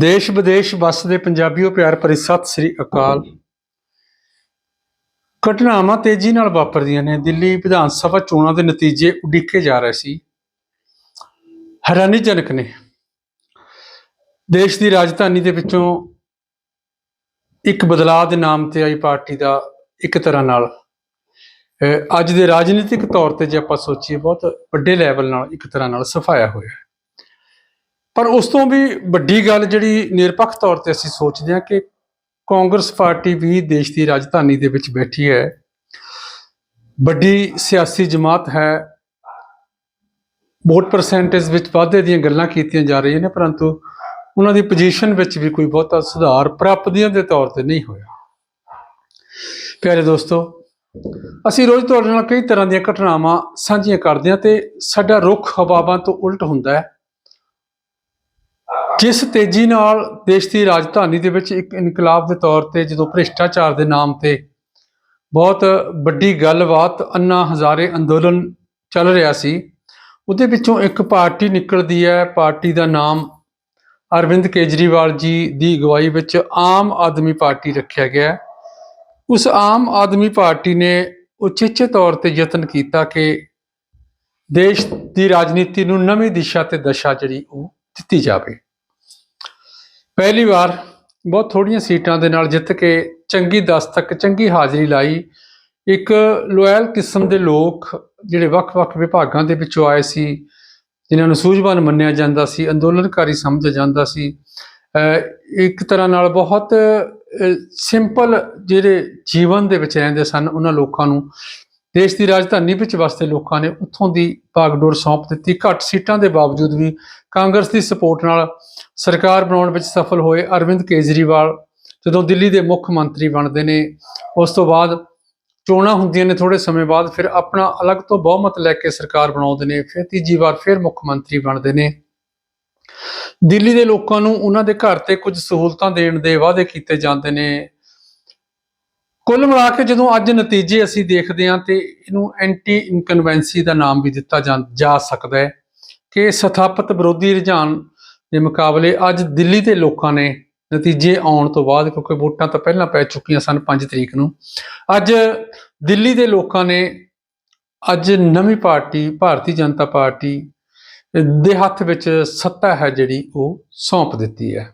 ਦੇਸ਼ ਵਿਦੇਸ਼ ਵਸਦੇ ਪੰਜਾਬੀਓ ਪਿਆਰ ਭਰੀ ਸਤਿ ਸ੍ਰੀ ਅਕਾਲ। ਘਟਨਾਵਾਂ ਤੇਜ਼ੀ ਨਾਲ ਵਾਪਰਦੀਆਂ ਨੇ। ਦਿੱਲੀ ਵਿਧਾਨ ਸਭਾ ਚੋਣਾਂ ਦੇ ਨਤੀਜੇ ਉਡੀਕੇ ਜਾ ਰਹੇ ਸੀ। ਹੈਰਾਨੀਜਨਕ ਨੇ। ਦੇਸ਼ ਦੀ ਰਾਜਧਾਨੀ ਦੇ ਵਿੱਚੋਂ ਇੱਕ ਬਦਲਾਅ ਦੇ ਨਾਮ ਤੇ ਆਈ ਪਾਰਟੀ ਦਾ ਇੱਕ ਤਰ੍ਹਾਂ ਨਾਲ। ਅੱਜ ਦੇ ਰਾਜਨੀਤਿਕ ਤੌਰ ਤੇ ਜੇ ਆਪਾਂ ਸੋਚੀਏ, ਬਹੁਤ ਵੱਡੇ ਲੈਵਲ ਨਾਲ ਇੱਕ ਤਰ੍ਹਾਂ ਨਾਲ ਸਫਾਇਆ ਹੋਇਆ। ਪਰ ਉਸ ਤੋਂ ਵੀ ਵੱਡੀ ਗੱਲ ਜਿਹੜੀ ਨਿਰਪੱਖ ਤੌਰ ਤੇ ਅਸੀਂ ਸੋਚਦੇ ਹਾਂ ਕਿ ਕਾਂਗਰਸ ਪਾਰਟੀ ਵੀ ਦੇਸ਼ ਦੀ ਰਾਜਧਾਨੀ ਦੇ ਵਿੱਚ ਬੈਠੀ ਹੈ। ਵੱਡੀ ਸਿਆਸੀ ਜਮਾਤ ਹੈ। ਵੋਟ ਪਰਸੈਂਟੇਜ ਵਿੱਚ ਵਾਧੇ ਦੀਆਂ ਗੱਲਾਂ ਕੀਤੀਆਂ ਜਾ ਰਹੀਆਂ ਨੇ, ਪਰੰਤੂ ਉਹਨਾਂ ਦੀ ਪੋਜੀਸ਼ਨ ਵਿੱਚ ਵੀ ਕੋਈ ਬਹੁਤਾ ਸੁਧਾਰ ਪ੍ਰਾਪਤੀਆਂ ਦੇ ਤੌਰ ਤੇ ਨਹੀਂ ਹੋਇਆ। ਪਿਆਰੇ ਦੋਸਤੋ, ਅਸੀਂ ਰੋਜ਼ ਤੁਹਾਡੇ ਨਾਲ ਕਈ ਤਰ੍ਹਾਂ ਦੀਆਂ ਘਟਨਾਵਾਂ ਸਾਂਝੀਆਂ ਕਰਦੇ ਹਾਂ ਤੇ ਸਾਡਾ ਰੁਖ ਹਵਾਵਾਂ ਤੋਂ ਉਲਟ ਹੁੰਦਾ ਹੈ। ਜਿਸ ਤੇਜ਼ੀ ਨਾਲ ਦੇਸ਼ ਦੀ ਰਾਜਧਾਨੀ ਦੇ ਵਿੱਚ ਇੱਕ ਇਨਕਲਾਬ ਦੇ ਤੌਰ ਤੇ ਜਦੋਂ ਭ੍ਰਿਸ਼ਟਾਚਾਰ ਦੇ ਨਾਮ ਤੇ ਬਹੁਤ ਵੱਡੀ ਗੱਲਬਾਤ ਅੰਨਾ ਹਜ਼ਾਰੇ ਅੰਦੋਲਨ ਚੱਲ ਰਿਹਾ ਸੀ, ਉਹਦੇ ਵਿੱਚੋਂ ਇੱਕ ਪਾਰਟੀ ਨਿਕਲਦੀ ਹੈ, ਪਾਰਟੀ ਦਾ ਨਾਮ ਅਰਵਿੰਦ ਕੇਜਰੀਵਾਲ ਜੀ ਦੀ ਅਗਵਾਈ ਵਿੱਚ ਆਮ ਆਦਮੀ ਪਾਰਟੀ ਰੱਖਿਆ ਗਿਆ ਉਸ ਆਮ ਆਦਮੀ ਪਾਰਟੀ ਨੇ ਉਚੇਚੇ ਤੌਰ ਤੇ ਯਤਨ ਕੀਤਾ ਕਿ ਦੇਸ਼ ਦੀ ਰਾਜਨੀਤੀ ਨੂੰ ਨਵੀਂ ਦਿਸ਼ਾ ਤੇ ਦਸ਼ਾ ਜਿਹੜੀ ਉਹ ਦਿੱਤੀ ਜਾਵੇ। ਪਹਿਲੀ ਵਾਰ ਬਹੁਤ ਥੋੜੀਆਂ ਸੀਟਾਂ ਦੇ ਨਾਲ ਜਿੱਤ ਕੇ ਚੰਗੀ ਦਸਤਕ, ਚੰਗੀ ਹਾਜ਼ਰੀ ਲਾਈ। ਇੱਕ ਲੋਇਲ ਕਿਸਮ ਦੇ ਲੋਕ ਜਿਹੜੇ ਵੱਖ-ਵੱਖ ਵਿਭਾਗਾਂ ਦੇ ਵਿੱਚੋਂ ਆਏ ਸੀ, ਜਿਨ੍ਹਾਂ ਨੂੰ ਸੂਝਵਾਨ ਮੰਨਿਆ ਜਾਂਦਾ ਸੀ, ਅੰਦੋਲਨਕਾਰੀ ਸਮਝਿਆ ਜਾਂਦਾ ਸੀ। ਇੱਕ ਤਰ੍ਹਾਂ ਨਾਲ ਬਹੁਤ ਸਿੰਪਲ ਜਿਹੜੇ ਜੀਵਨ ਦੇ ਵਿੱਚ ਰਹਿੰਦੇ ਸਨ ਉਹਨਾਂ ਲੋਕਾਂ ਨੂੰ। ਦੇਸ਼ ਦੀ ਰਾਜਧਾਨੀ ਵਿੱਚ ਵਸਦੇ ਲੋਕਾਂ ਨੇ ਉੱਥੋਂ ਦੀ ਭਾਗਡੋਰ ਸੌਂਪ ਦਿੱਤੀ। ਘੱਟ ਸੀਟਾਂ ਦੇ ਬਾਵਜੂਦ ਵੀ ਕਾਂਗਰਸ ਦੀ ਸਪੋਰਟ ਨਾਲ ਸਰਕਾਰ ਬਣਾਉਣ ਵਿੱਚ ਸਫਲ ਹੋਏ ਅਰਵਿੰਦ ਕੇਜਰੀਵਾਲ ਜਦੋਂ ਦਿੱਲੀ ਦੇ ਮੁੱਖ ਮੰਤਰੀ ਬਣਦੇ ਨੇ, ਉਸ ਤੋਂ ਬਾਅਦ ਚੋਣਾਂ ਹੁੰਦੀਆਂ ਨੇ ਥੋੜੇ ਸਮੇਂ ਬਾਅਦ, ਫਿਰ ਆਪਣਾ ਅਲੱਗ ਤੋਂ ਬਹੁਮਤ ਲੈ ਕੇ ਸਰਕਾਰ ਬਣਾਉਂਦੇ ਨੇ, ਫਿਰ ਤੀਜੀ ਵਾਰ ਫਿਰ ਮੁੱਖ ਮੰਤਰੀ ਬਣਦੇ ਨੇ। ਦਿੱਲੀ ਦੇ ਲੋਕਾਂ ਨੂੰ ਉਹਨਾਂ ਦੇ ਘਰ ਤੇ ਕੁਝ ਸਹੂਲਤਾਂ ਦੇਣ ਦੇ ਵਾਅਦੇ ਕੀਤੇ ਜਾਂਦੇ ਨੇ। ਕੁੱਲ ਮਿਲਾ ਕੇ ਜਦੋਂ ਅੱਜ ਨਤੀਜੇ ਅਸੀਂ ਦੇਖਦੇ ਹਾਂ ਤੇ ਇਹਨੂੰ ਐਂਟੀ ਇਨਕਨਵੈਂਸੀ ਦਾ ਨਾਮ ਵੀ ਦਿੱਤਾ ਜਾ- ਜਾ ਸਕਦਾ ਹੈ ਕਿ ਸਥਾਪਿਤ ਵਿਰੋਧੀ ਰੁਝਾਨ ਦੇ ਮੁਕਾਬਲੇ ਅੱਜ ਦਿੱਲੀ ਦੇ ਲੋਕਾਂ ਨੇ ਨਤੀਜੇ ਆਉਣ ਤੋਂ ਬਾਅਦ, ਕਿਉਂਕਿ ਵੋਟਾਂ ਤਾਂ ਪਹਿਲਾਂ ਪੈ ਚੁੱਕੀਆਂ ਸਨ 5 ਤਰੀਕ ਨੂੰ, ਅੱਜ ਦਿੱਲੀ ਦੇ ਲੋਕਾਂ ਨੇ ਅੱਜ ਨਵੀਂ ਪਾਰਟੀ, ਭਾਰਤੀ ਜਨਤਾ ਪਾਰਟੀ ਦੇ ਹੱਥ ਵਿੱਚ ਸੱਤਾ ਹੈ ਜਿਹੜੀ ਉਹ ਸੌਂਪ ਦਿੱਤੀ ਹੈ।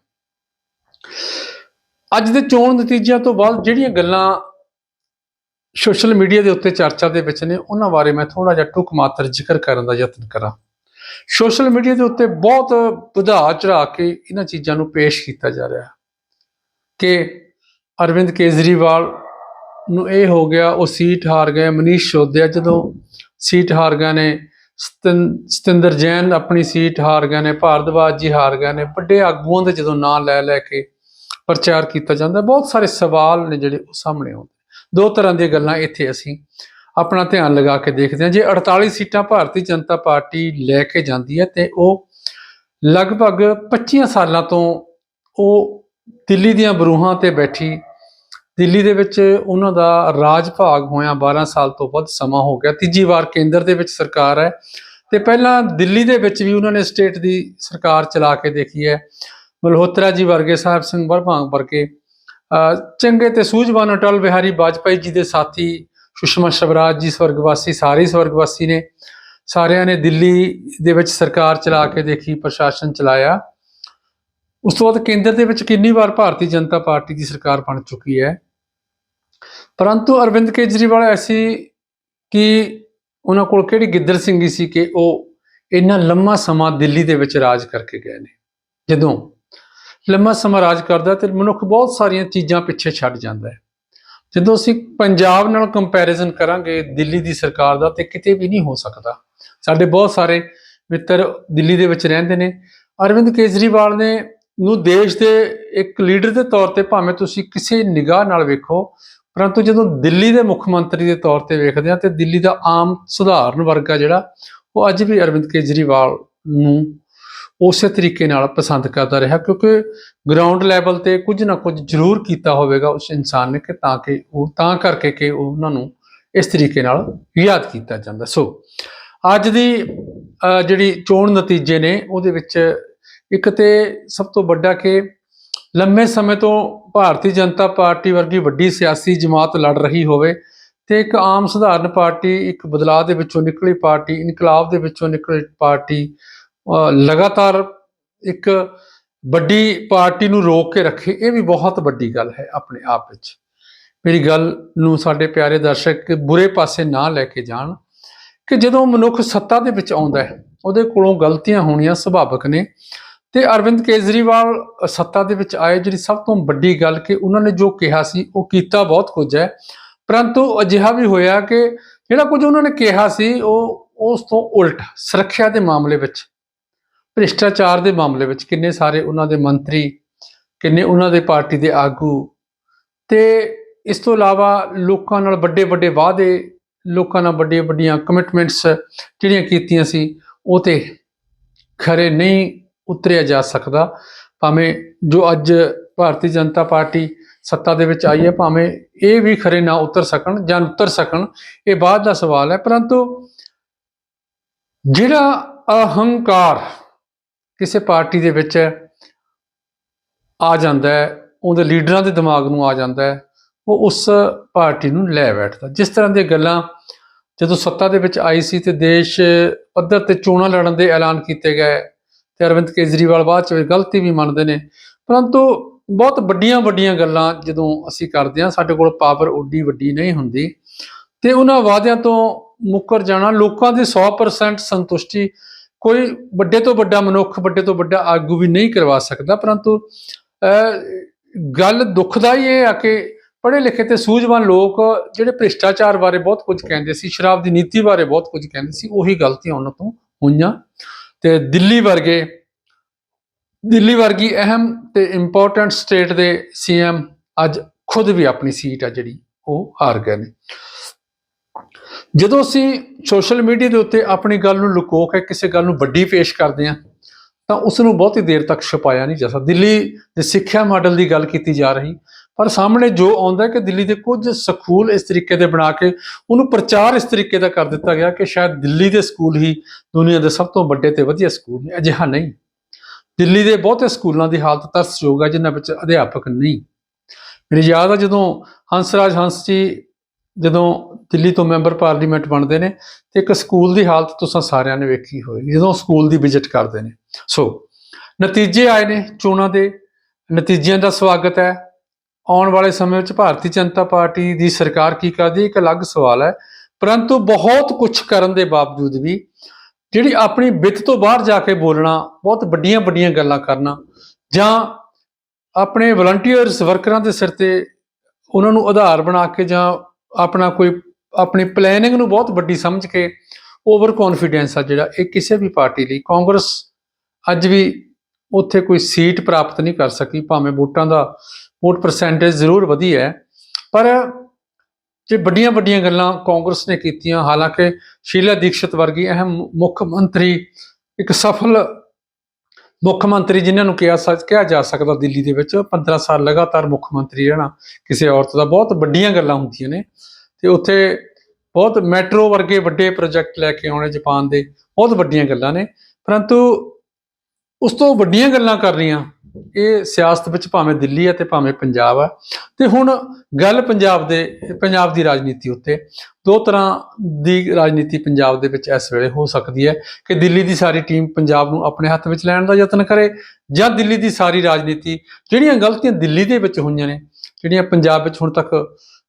ਅੱਜ ਦੇ ਚੋਣ ਨਤੀਜਿਆਂ ਤੋਂ ਬਾਅਦ ਜਿਹੜੀਆਂ ਗੱਲਾਂ ਸੋਸ਼ਲ ਮੀਡੀਆ ਦੇ ਉੱਤੇ ਚਰਚਾ ਦੇ ਵਿੱਚ ਨੇ, ਉਹਨਾਂ ਬਾਰੇ ਮੈਂ ਥੋੜਾ ਜਿਹਾ ਟੁਕ ਮਾਤਰ ਜ਼ਿਕਰ ਕਰਨ ਦਾ ਯਤਨ ਕਰਾਂ। ਸੋਸ਼ਲ ਮੀਡੀਆ ਦੇ ਉੱਤੇ ਬਹੁਤ ਵਧਾ ਚੜਾ ਕੇ ਇਹਨਾਂ ਚੀਜ਼ਾਂ ਨੂੰ ਪੇਸ਼ ਕੀਤਾ ਜਾ ਰਿਹਾ ਕਿ ਅਰਵਿੰਦ ਕੇਜਰੀਵਾਲ ਨੂੰ ਇਹ ਹੋ ਗਿਆ, ਉਹ ਸੀਟ ਹਾਰ ਗਏ, ਮਨੀਸ਼ ਸੋਧਿਆ ਜਦੋਂ ਸੀਟ ਹਾਰ ਗਏ ਨੇ, ਸਤਿੰ- ਸਤਿੰਦਰ ਜੈਨ ਆਪਣੀ ਸੀਟ ਹਾਰ ਗਏ ਨੇ, ਭਾਰਦਵਾਜ ਜੀ ਹਾਰ ਗਏ ਨੇ, ਵੱਡੇ ਆਗੂਆਂ ਦੇ ਜਦੋਂ ਨਾਂ ਲੈ ਲੈ ਕੇ ਪ੍ਰਚਾਰ ਕੀਤਾ ਜਾਂਦਾ ਬਹੁਤ ਸਾਰੇ ਸਵਾਲ ਨੇ ਜਿਹੜੇ ਉਹ ਸਾਹਮਣੇ ਆਉਂਦੇ ਦੋ ਤਰ੍ਹਾਂ ਦੀਆਂ ਗੱਲਾਂ ਇੱਥੇ ਅਸੀਂ ਆਪਣਾ ਧਿਆਨ ਲਗਾ ਕੇ ਦੇਖਦੇ ਹਾਂ। ਜੇ 48 ਸੀਟਾਂ ਭਾਰਤੀ ਜਨਤਾ ਪਾਰਟੀ ਲੈ ਕੇ ਜਾਂਦੀ ਹੈ ਤੇ ਉਹ ਲਗਭਗ 25 ਸਾਲਾਂ ਤੋਂ ਉਹ ਦਿੱਲੀ ਦੀਆਂ ਬਰੂਹਾਂ ਤੇ ਬੈਠੀ, ਦਿੱਲੀ ਦੇ ਵਿੱਚ ਉਹਨਾਂ ਦਾ ਰਾਜ ਭਾਗ ਹੋਇਆ 12 ਸਾਲ ਤੋਂ ਵੱਧ ਸਮਾਂ ਹੋ ਗਿਆ। ਤੀਜੀ ਵਾਰ ਕੇਂਦਰ ਦੇ ਵਿੱਚ ਸਰਕਾਰ ਹੈ ਤੇ ਪਹਿਲਾਂ ਦਿੱਲੀ ਦੇ ਵਿੱਚ ਵੀ ਉਹਨਾਂ ਨੇ ਸਟੇਟ ਦੀ ਸਰਕਾਰ ਚਲਾ ਕੇ ਦੇਖੀ ਹੈ। ਮਲਹੋਤਰਾ ਜੀ ਵਰਗੇ ਸਾਹਿਬ ਸਿੰਘ ਵਰਭਾਂਗ ਵਰਗੇ, ਅਹ, ਚੰਗੇ ਤੇ ਸੂਝਵਾਨ ਅਟਲ ਬਿਹਾਰੀ ਵਾਜਪਾਈ ਜੀ ਦੇ ਸਾਥੀ ਸੁਸ਼ਮਾ ਸਵਰਾਜ ਜੀ ਸਵਰਗਵਾਸੀ, ਸਾਰੇ ਹੀ ਸਵਰਗਵਾਸੀ ਨੇ। ਸਾਰਿਆਂ ਨੇ ਦਿੱਲੀ ਦੇ ਵਿੱਚ ਸਰਕਾਰ ਚਲਾ ਕੇ ਦੇਖੀ, ਪ੍ਰਸ਼ਾਸਨ ਚਲਾਇਆ। ਉਸ ਤੋਂ ਬਾਅਦ ਕੇਂਦਰ ਦੇ ਵਿੱਚ ਕਿੰਨੀ ਵਾਰ ਭਾਰਤੀ ਜਨਤਾ ਪਾਰਟੀ ਦੀ ਸਰਕਾਰ ਬਣ ਚੁੱਕੀ ਹੈ। ਪਰੰਤੂ ਅਰਵਿੰਦ ਕੇਜਰੀਵਾਲ ਐਸੀ ਕਿ ਉਹਨਾਂ ਕੋਲ ਕਿਹੜੀ ਗਿੱਦੜ ਸਿੰਘੀ ਸੀ ਕਿ ਉਹ ਇੰਨਾ ਲੰਮਾ ਸਮਾਂ ਦਿੱਲੀ ਦੇ ਵਿੱਚ ਰਾਜ ਕਰਕੇ ਗਏ ਨੇ, ਜਦੋਂ ਲੰਮਾ ਸਮਾਂ ਰਾਜ ਕਰਦਾ ਤੇ ਮਨੁੱਖ ਬਹੁਤ ਸਾਰੀਆਂ ਚੀਜ਼ਾਂ ਪਿੱਛੇ ਛੱਡ ਜਾਂਦਾ ਹੈ। ਜਦੋਂ ਅਸੀਂ ਪੰਜਾਬ ਨਾਲ ਕੰਪੈਰੀਜ਼ਨ ਕਰਾਂਗੇ, ਦਿੱਲੀ ਦੀ ਸਰਕਾਰ ਦਾ, ਤੇ ਕਿਤੇ ਵੀ ਨਹੀਂ ਹੋ ਸਕਦਾ। ਸਾਡੇ ਬਹੁਤ ਸਾਰੇ ਮਿੱਤਰ ਦਿੱਲੀ ਦੇ ਵਿੱਚ ਰਹਿੰਦੇ ਨੇ। ਅਰਵਿੰਦ ਕੇਜਰੀਵਾਲ ਨੇ ਨੂੰ ਦੇਸ਼ ਦੇ ਇੱਕ ਲੀਡਰ ਦੇ ਤੌਰ ਤੇ ਭਾਵੇਂ ਤੁਸੀਂ ਕਿਸੇ ਨਿਗਾਹ ਨਾਲ ਵੇਖੋ, ਪਰੰਤੂ ਜਦੋਂ ਦਿੱਲੀ ਦੇ ਮੁੱਖ ਮੰਤਰੀ ਦੇ ਤੌਰ ਤੇ ਵੇਖਦੇ ਆ ਤੇ ਦਿੱਲੀ ਦਾ ਆਮ ਸੁਧਾਰਨ ਵਰਗ ਆ ਜਿਹੜਾ, ਉਹ ਅੱਜ ਵੀ ਅਰਵਿੰਦ ਕੇਜਰੀਵਾਲ ਨੂੰ ਉਸੇ ਤਰੀਕੇ ਨਾਲ ਪਸੰਦ ਕਰਦਾ ਰਿਹਾ, ਕਿਉਂਕਿ ਗਰਾਊਂਡ ਲੈਵਲ ਤੇ ਕੁਝ ਨਾ ਕੁਝ ਜ਼ਰੂਰ ਕੀਤਾ ਹੋਵੇਗਾ ਉਸ ਇਨਸਾਨ ਨੇ ਕਿ ਤਾਂ ਕਿ ਉਹ, ਤਾਂ ਕਰਕੇ ਕਿ ਉਹਨਾਂ ਨੂੰ ਇਸ ਤਰੀਕੇ ਨਾਲ ਯਾਦ ਕੀਤਾ ਜਾਂਦਾ। ਸੋ ਅੱਜ ਦੀ ਜਿਹੜੀ ਚੋਣ ਨਤੀਜੇ ਨੇ, ਉਹਦੇ ਵਿੱਚ ਇੱਕ ਤੇ ਸਭ ਤੋਂ ਵੱਡਾ ਕਿ ਲੰਮੇ ਸਮੇਂ ਤੋਂ ਭਾਰਤੀ ਜਨਤਾ ਪਾਰਟੀ ਵਰਗੀ ਵੱਡੀ ਸਿਆਸੀ ਜਮਾਤ ਲੜ ਰਹੀ ਹੋਵੇ ਤੇ ਇੱਕ ਆਮ ਸਧਾਰਨ ਪਾਰਟੀ, ਇੱਕ ਬਦਲਾਅ ਦੇ ਵਿੱਚੋਂ ਨਿਕਲੀ ਪਾਰਟੀ, ਇਨਕਲਾਬ ਦੇ ਵਿੱਚੋਂ ਨਿਕਲੀ ਪਾਰਟੀ ਲਗਾਤਾਰ ਇੱਕ ਵੱਡੀ ਪਾਰਟੀ ਨੂੰ ਰੋਕ ਕੇ ਰੱਖੇ, ਇਹ ਵੀ ਬਹੁਤ ਵੱਡੀ ਗੱਲ ਹੈ ਆਪਣੇ ਆਪ ਵਿੱਚ। ਮੇਰੀ ਗੱਲ ਨੂੰ ਸਾਡੇ ਪਿਆਰੇ ਦਰਸ਼ਕ ਬੁਰੇ ਪਾਸੇ ਨਾ ਲੈ ਕੇ ਜਾਣ ਕਿ ਜਦੋਂ ਮਨੁੱਖ ਸੱਤਾ ਦੇ ਵਿੱਚ ਆਉਂਦਾ ਹੈ, ਉਹਦੇ ਕੋਲੋਂ ਗਲਤੀਆਂ ਹੋਣੀਆਂ ਸੁਭਾਵਿਕ ਨੇ। ਤੇ ਅਰਵਿੰਦ ਕੇਜਰੀਵਾਲ ਸੱਤਾ ਦੇ ਵਿੱਚ ਆਏ, ਜਿਹੜੀ ਸਭ ਤੋਂ ਵੱਡੀ ਗੱਲ ਕਿ ਉਹਨਾਂ ਨੇ ਜੋ ਕਿਹਾ ਸੀ, ਉਹ ਕੀਤਾ ਬਹੁਤ ਕੁਝ ਹੈ। ਪਰੰਤੂ ਅਜਿਹਾ ਵੀ ਹੋਇਆ ਕਿ ਜਿਹੜਾ ਕੁਝ ਉਹਨਾਂ ਨੇ ਕਿਹਾ ਸੀ, ਉਹ ਉਸ ਤੋਂ ਉਲਟ ਸੁਰੱਖਿਆ ਦੇ ਮਾਮਲੇ ਵਿੱਚ ਭ੍ਰਿਸ਼ਟਾਚਾਰ ਦੇ ਮਾਮਲੇ ਵਿੱਚ ਕਿੰਨੇ ਸਾਰੇ ਉਹਨਾਂ ਦੇ ਮੰਤਰੀ, ਕਿੰਨੇ ਉਹਨਾਂ ਦੇ ਪਾਰਟੀ ਦੇ ਆਗੂ ਤੇ ਇਸ ਤੋਂ ਇਲਾਵਾ ਲੋਕਾਂ ਨਾਲ ਵੱਡੇ ਵੱਡੇ ਵਾਅਦੇ, ਲੋਕਾਂ ਨਾਲ ਵੱਡੀਆਂ ਵੱਡੀਆਂ ਕਮਿਟਮੈਂਟਸ ਜਿਹੜੀਆਂ ਕੀਤੀਆਂ ਸੀ, ਉਹ ਤੇ ਖਰੇ ਨਹੀਂ ਉਤਰਿਆ ਜਾ ਸਕਦਾ। ਭਾਵੇਂ ਜੋ ਅੱਜ ਭਾਰਤੀ ਜਨਤਾ ਪਾਰਟੀ ਸੱਤਾ ਦੇ ਵਿੱਚ ਆਈ ਹੈ, ਭਾਵੇਂ ਇਹ ਵੀ ਖਰੇ ਨਾ ਉਤਰ ਸਕਣ ਜਾਂ ਉਤਰ ਸਕਣ, ਇਹ ਬਾਅਦ ਦਾ ਸਵਾਲ ਹੈ। ਪਰੰਤੂ ਜਿਹੜਾ ਅਹੰਕਾਰ ਕਿਸੇ ਪਾਰਟੀ ਦੇ ਵਿੱਚ ਆ ਜਾਂਦਾ ਹੈ, ਉਹਦੇ ਲੀਡਰਾਂ ਦੇ ਦਿਮਾਗ ਨੂੰ ਆ ਜਾਂਦਾ ਹੈ, ਉਹ ਉਸ ਪਾਰਟੀ ਨੂੰ ਲੈ ਬੈਠਦਾ। ਜਿਸ ਤਰ੍ਹਾਂ ਦੀਆਂ ਗੱਲਾਂ ਜਦੋਂ ਸੱਤਾ ਦੇ ਵਿੱਚ ਆਈ ਸੀ ਤੇ ਦੇਸ਼ ਪੱਧਰ ਤੇ ਚੋਣਾਂ ਲੜਨ ਦੇ ਐਲਾਨ ਕੀਤੇ ਗਏ ਤੇ ਅਰਵਿੰਦ ਕੇਜਰੀਵਾਲ ਬਾਅਦ ਚ ਇਹ ਗਲਤੀ ਵੀ ਮੰਨਦੇ ਨੇ, ਪਰੰਤੂ ਬਹੁਤ ਵੱਡੀਆਂ ਵੱਡੀਆਂ ਗੱਲਾਂ ਜਦੋਂ ਅਸੀਂ ਕਰਦੇ ਹਾਂ, ਸਾਡੇ ਕੋਲ ਪਾਵਰ ਓਡੀ ਵੱਡੀ ਨਹੀਂ ਹੁੰਦੀ ਤੇ ਉਹਨਾਂ ਵਾਅਦਿਆਂ ਤੋਂ ਮੁੱਕਰ ਜਾਣਾ, ਲੋਕਾਂ ਦੀ 100% ਸੰਤੁਸ਼ਟੀ ਕੋਈ ਵੱਡੇ ਤੋਂ ਵੱਡਾ ਮਨੁੱਖ, ਵੱਡੇ ਤੋਂ ਵੱਡਾ ਆਗੂ ਵੀ ਨਹੀਂ ਕਰਵਾ ਸਕਦਾ, ਪਰੰਤੂ ਗੱਲ ਦੁੱਖ ਦਾ ਹੀ ਇਹ ਆ ਕਿ ਪੜ੍ਹੇ ਲਿਖੇ ਤੇ ਸੂਝਵਾਨ ਲੋਕ ਜਿਹੜੇ ਭ੍ਰਿਸ਼ਟਾਚਾਰ ਬਾਰੇ ਬਹੁਤ ਕੁਝ ਕਹਿੰਦੇ ਸੀ, ਸ਼ਰਾਬ ਦੀ ਨੀਤੀ ਬਾਰੇ ਬਹੁਤ ਕੁਝ ਕਹਿੰਦੇ ਸੀ, ਉਹੀ ਗਲਤੀਆਂ ਉਹਨਾਂ ਤੋਂ ਹੋਈਆਂ। ਤੇ ਦਿੱਲੀ ਵਰਗੇ, ਦਿੱਲੀ ਵਰਗੀ ਅਹਿਮ ਤੇ ਇੰਪੋਰਟੈਂਟ ਸਟੇਟ ਦੇ ਸੀਐਮ ਅੱਜ ਖੁਦ ਵੀ ਆਪਣੀ ਸੀਟ ਆ ਜਿਹੜੀ ਉਹ ਹਾਰ ਗਏ ਨੇ। ਜਦੋਂ ਅਸੀਂ ਸੋਸ਼ਲ ਮੀਡੀਆ ਦੇ ਉੱਤੇ ਆਪਣੀ ਗੱਲ ਨੂੰ ਲੁਕੋ ਕੇ ਕਿਸੇ ਗੱਲ ਨੂੰ ਵੱਡੀ ਪੇਸ਼ ਕਰਦੇ ਹਾਂ, ਤਾਂ ਉਸ ਨੂੰ ਬਹੁਤੀ ਦੇਰ ਤੱਕ ਛੁਪਾਇਆ ਨਹੀਂ ਜਾ ਸਕਦਾ। ਦਿੱਲੀ ਦੇ ਸਿੱਖਿਆ ਮਾਡਲ ਦੀ ਗੱਲ ਕੀਤੀ ਜਾ ਰਹੀ, ਪਰ ਸਾਹਮਣੇ ਜੋ ਆਉਂਦਾ ਕਿ ਦਿੱਲੀ ਦੇ ਕੁਝ ਸਕੂਲ ਇਸ ਤਰੀਕੇ ਦੇ ਬਣਾ ਕੇ ਉਹਨੂੰ ਪ੍ਰਚਾਰ ਇਸ ਤਰੀਕੇ ਦਾ ਕਰ ਦਿੱਤਾ ਗਿਆ ਕਿ ਸ਼ਾਇਦ ਦਿੱਲੀ ਦੇ ਸਕੂਲ ਹੀ ਦੁਨੀਆ ਦੇ ਸਭ ਤੋਂ ਵੱਡੇ ਤੇ ਵਧੀਆ ਸਕੂਲ ਨੇ, ਅਜਿਹਾ ਨਹੀਂ। ਦਿੱਲੀ ਦੇ ਬਹੁਤੇ ਸਕੂਲਾਂ ਦੀ ਹਾਲਤ ਤਰਸਯੋਗ ਹੈ, ਜਿਨ੍ਹਾਂ ਵਿੱਚ ਅਧਿਆਪਕ ਨਹੀਂ। ਮੇਰੀ ਯਾਦ ਆ ਜਦੋਂ ਹੰਸਰਾਜ ਹੰਸ ਜੀ ਜਦੋਂ ਦਿੱਲੀ ਤੋਂ ਮੈਂਬਰ ਪਾਰਲੀਮੈਂਟ ਬਣਦੇ ਨੇ ਤੇ ਇੱਕ ਸਕੂਲ ਦੀ ਹਾਲਤ ਤੁਸੀਂ ਸਾਰਿਆਂ ਨੇ ਵੇਖੀ ਹੋਵੇਗੀ ਜਦੋਂ ਸਕੂਲ ਦੀ ਵਿਜ਼ਿਟ ਕਰਦੇ ਨੇ। ਸੋ ਨਤੀਜੇ ਆਏ ਨੇ ਚੋਣਾਂ ਦੇ। ਨਤੀਜਿਆਂ ਦਾ ਸਵਾਗਤ ਹੈ। ਆਉਣ ਵਾਲੇ ਸਮੇਂ ਵਿੱਚ ਭਾਰਤੀ ਜਨਤਾ ਪਾਰਟੀ ਦੀ ਸਰਕਾਰ ਕੀ ਕਰਦੀ ਇੱਕ ਅਲੱਗ ਸਵਾਲ ਹੈ। ਪਰੰਤੂ ਬਹੁਤ ਕੁਝ ਕਰਨ ਦੇ ਬਾਵਜੂਦ ਵੀ ਜਿਹੜੀ ਆਪਣੀ ਵਿੱਤ ਤੋਂ ਬਾਹਰ ਜਾ ਕੇ ਬੋਲਣਾ, ਬਹੁਤ ਵੱਡੀਆਂ ਵੱਡੀਆਂ ਗੱਲਾਂ ਕਰਨਾ ਜਾਂ ਆਪਣੇ ਵਲੰਟੀਅਰਸ ਵਰਕਰਾਂ ਦੇ ਸਿਰ ਤੇ ਉਹਨਾਂ ਨੂੰ ਆਧਾਰ ਬਣਾ ਕੇ ਜਾਂ ਆਪਣਾ ਕੋਈ, ਆਪਣੀ ਪਲੈਨਿੰਗ ਨੂੰ ਬਹੁਤ ਵੱਡੀ ਸਮਝ ਕੇ ਓਵਰ ਕੌਨਫੀਡੈਂਸ ਆ ਜਿਹੜਾ ਇਹ ਕਿਸੇ ਵੀ ਪਾਰਟੀ ਲਈ। ਕਾਂਗਰਸ ਅੱਜ ਵੀ ਉੱਥੇ ਕੋਈ ਸੀਟ ਪ੍ਰਾਪਤ ਨਹੀਂ ਕਰ ਸਕੀ, ਭਾਵੇਂ ਵੋਟਾਂ ਦਾ ਵੋਟ ਪਰਸੈਂਟੇਜ ਜ਼ਰੂਰ ਵਧੀ ਹੈ। ਪਰ ਜੇ ਵੱਡੀਆਂ ਵੱਡੀਆਂ ਗੱਲਾਂ ਕਾਂਗਰਸ ਨੇ ਕੀਤੀਆਂ, ਹਾਲਾਂਕਿ ਸ਼ੀਲਾ ਦੀਕਸ਼ਤ ਵਰਗੀ ਅਹਿਮ ਮੁੱਖ ਮੰਤਰੀ ਇੱਕ ਸਫਲ ਮੁੱਖ ਮੰਤਰੀ ਜਿਨ੍ਹਾਂ ਨੂੰ ਕਿਹਾ ਸੱਚ ਕਿਹਾ ਜਾ ਸਕਦਾ ਦਿੱਲੀ ਦੇ ਵਿੱਚ 15 ਸਾਲ ਲਗਾਤਾਰ ਮੁੱਖ ਮੰਤਰੀ ਰਹਿਣਾ, ਕਿਸੇ ਔਰਤ ਦਾ ਬਹੁਤ ਵੱਡੀਆਂ ਗੱਲਾਂ ਹੁੰਦੀਆਂ ਨੇ। ਤੇ ਉੱਥੇ ਬਹੁਤ ਮੈਟਰੋ ਵਰਗੇ ਵੱਡੇ ਪ੍ਰੋਜੈਕਟ ਲੈ ਕੇ ਆਉਣੇ ਜਾਪਾਨ ਦੇ, ਬਹੁਤ ਵੱਡੀਆਂ ਗੱਲਾਂ ਨੇ। ਪਰੰਤੂ ਉਸ ਤੋਂ ਵੱਡੀਆਂ ਗੱਲਾਂ ਕਰ ਰਹੀਆਂ ਇਹ ਸਿਆਸਤ ਵਿੱਚ ਭਾਵੇਂ ਦਿੱਲੀ ਹੈ ਤੇ ਭਾਵੇਂ ਪੰਜਾਬ ਹੈ। ਤੇ ਹੁਣ ਗੱਲ ਪੰਜਾਬ ਦੇ, ਪੰਜਾਬ ਦੀ ਰਾਜਨੀਤੀ ਉੱਤੇ, ਦੋ ਤਰ੍ਹਾਂ ਦੀ ਰਾਜਨੀਤੀ ਪੰਜਾਬ ਦੇ ਵਿੱਚ ਇਸ ਵੇਲੇ ਹੋ ਸਕਦੀ ਹੈ ਕਿ ਦਿੱਲੀ ਦੀ ਸਾਰੀ ਟੀਮ ਪੰਜਾਬ ਨੂੰ ਆਪਣੇ ਹੱਥ ਵਿੱਚ ਲੈਣ ਦਾ ਯਤਨ ਕਰੇ ਜਾਂ ਦਿੱਲੀ ਦੀ ਸਾਰੀ ਰਾਜਨੀਤੀ, ਜਿਹੜੀਆਂ ਗਲਤੀਆਂ ਦਿੱਲੀ ਦੇ ਵਿੱਚ ਹੋਈਆਂ ਨੇ, ਜਿਹੜੀਆਂ ਪੰਜਾਬ ਵਿੱਚ ਹੁਣ ਤੱਕ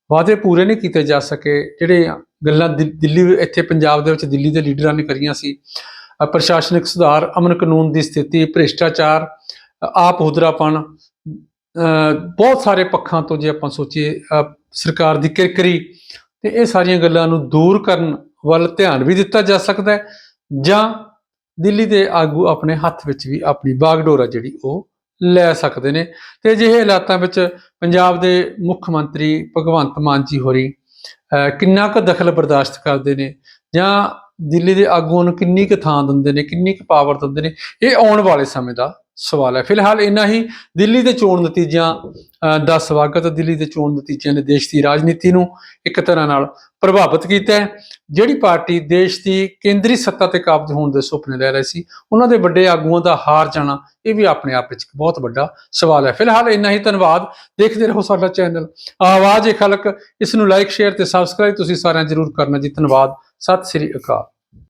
ਵਾਅਦੇ ਪੂਰੇ ਨਹੀਂ ਕੀਤੇ ਜਾ ਸਕੇ ਜਿਹੜੇ ਗੱਲਾਂ ਦਿੱਲੀ ਇੱਥੇ ਪੰਜਾਬ ਦੇ ਵਿੱਚ ਦਿੱਲੀ ਦੇ ਲੀਡਰਾਂ ਨੇ ਕਰੀਆਂ ਸੀ ਪ੍ਰਸ਼ਾਸਨਿਕ ਸੁਧਾਰ, ਅਮਨ ਕਾਨੂੰਨ ਦੀ ਸਥਿਤੀ, ਭ੍ਰਿਸ਼ਟਾਚਾਰ ਆਪ ਹੁਦਰਾਪਣ ਅ, ਬਹੁਤ ਸਾਰੇ ਪੱਖਾਂ ਤੋਂ ਜੇ ਆਪਾਂ ਸੋਚੀਏ ਸਰਕਾਰ ਦੀ ਕਿਰਕਰੀ ਤੇ ਇਹ ਸਾਰੀਆਂ ਗੱਲਾਂ ਨੂੰ ਦੂਰ ਕਰਨ ਵੱਲ ਧਿਆਨ ਵੀ ਦਿੱਤਾ ਜਾ ਸਕਦਾ ਹੈ ਜਾਂ ਦਿੱਲੀ ਦੇ ਆਗੂ ਆਪਣੇ ਹੱਥ ਵਿੱਚ ਵੀ ਆਪਣੀ ਬਾਗਡੋਰਾ ਜਿਹੜੀ ਉਹ ਲੈ ਸਕਦੇ ਨੇ। ਤੇ ਅਜਿਹੇ ਹਾਲਾਤਾਂ ਵਿੱਚ ਪੰਜਾਬ ਦੇ ਮੁੱਖ ਮੰਤਰੀ ਭਗਵੰਤ ਮਾਨ ਜੀ ਹੋਰੀ ਅਹ ਕਿੰਨਾ ਕੁ ਦਖਲ ਬਰਦਾਸ਼ਤ ਕਰਦੇ ਨੇ ਜਾਂ ਦਿੱਲੀ ਦੇ ਆਗੂਆਂ ਨੂੰ ਕਿੰਨੀ ਕੁ ਥਾਂ ਦਿੰਦੇ ਨੇ ਕਿੰਨੀ ਕੁ ਪਾਵਰ ਦਿੰਦੇ ਨੇ ਇਹ ਆਉਣ ਵਾਲੇ ਸਮੇਂ ਦਾ ਸਵਾਲ ਹੈ। ਫਿਲਹਾਲ ਇੰਨਾ ਹੀ। ਦਿੱਲੀ ਦੇ ਚੋਣ ਨਤੀਜਿਆਂ ਅ, ਦਾ ਸਵਾਗਤ। ਦਿੱਲੀ ਦੇ ਚੋਣ ਨਤੀਜਿਆਂ ਨੇ ਦੇਸ਼ ਦੀ ਰਾਜਨੀਤੀ ਨੂੰ ਇੱਕ ਤਰ੍ਹਾਂ ਨਾਲ ਪ੍ਰਭਾਵਿਤ ਕੀਤਾ ਹੈ। ਜਿਹੜੀ ਪਾਰਟੀ ਦੇਸ਼ ਦੀ ਕੇਂਦਰੀ ਸੱਤਾ ਤੇ ਕਾਬਜ਼ ਹੋਣ ਦੇ ਸੁਪਨੇ ਲੈ ਰਹੀ ਸੀ ਉਹਨਾਂ ਦੇ ਵੱਡੇ ਆਗੂਆਂ ਦਾ ਹਾਰ ਜਾਣਾ ਇਹ ਵੀ ਆਪਣੇ ਆਪ ਵਿੱਚ ਬਹੁਤ ਵੱਡਾ ਸਵਾਲ ਹੈ। ਫਿਲਹਾਲ ਇੰਨਾ ਹੀ। ਧੰਨਵਾਦ। ਦੇਖਦੇ ਰਹੋ ਸਾਡਾ ਚੈਨਲ। ਆਵਾਜ਼ ਏ ਖਲਕ। ਇਸ ਨੂੰ ਲਾਈਕ ਸ਼ੇਅਰ ਤੇ ਸਬਸਕ੍ਰਾਈਬ ਤੁਸੀਂ ਸਾਰਿਆਂ ਜ਼ਰੂਰ ਕਰਨਾ ਜੀ। ਧੰਨਵਾਦ। ਸਤਿ ਸ੍ਰੀ ਅਕਾਲ।